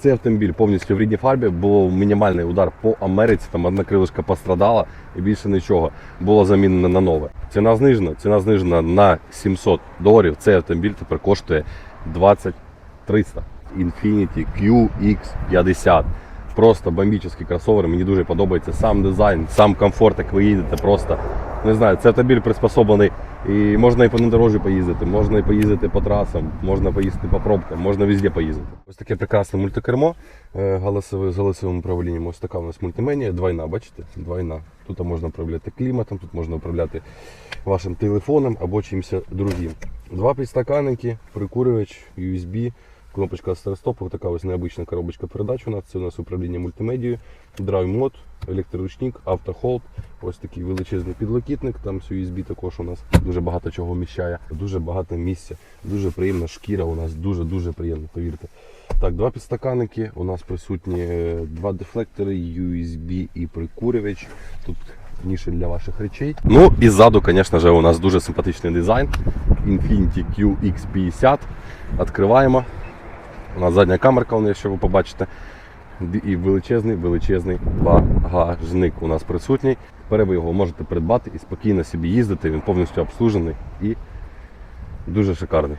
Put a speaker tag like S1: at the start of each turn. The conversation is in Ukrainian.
S1: цей автомобіль повністю в рідній фарбі, був мінімальний удар по Америці, там одна крилишка пострадала і більше нічого. Було замінено на нове. Ціна знижена, ціна знижена на 700 доларів. Цей автомобіль тепер коштує 20 300. Infiniti QX50. Просто бомбічний кросовер. Мені дуже подобається сам дизайн, сам комфорт, як ви їдете. Просто не знаю, цей автомобіль приспособлений. І можна і по недорожі поїздити, можна і поїздити по трасам, можна поїздити по пробкам, можна везде поїздити. Ось таке прекрасне мультикермо е, галасове, з галасовим управлінням. Ось така у нас мультименія, двойна, бачите? Двойна. Тут можна управляти кліматом, тут можна управляти вашим телефоном або чимось другим. Два підстаканники, прикурювач, USB, кнопочка старт-стоп, така ось необична коробочка передач у нас. Це у нас управління мультимедією, драйв мод, електроручник, автохолд, ось такий величезний підлокітник. Там USB також у нас дуже багато чого вміщає, дуже багато місця, дуже приємна шкіра. У нас дуже-дуже приємно, повірте. Так, два підстаканники. У нас присутні е, два дефлектори, USB і прикурювач. Тут ніша для ваших речей. Ну і ззаду, звісно ж, у нас дуже симпатичний дизайн. Infiniti QX50. Відкриваємо. У нас задня камерка, якщо ви побачите. І величезний, величезний багажник у нас присутній. Тепер ви його можете придбати і спокійно собі їздити. Він повністю обслужений і дуже шикарний.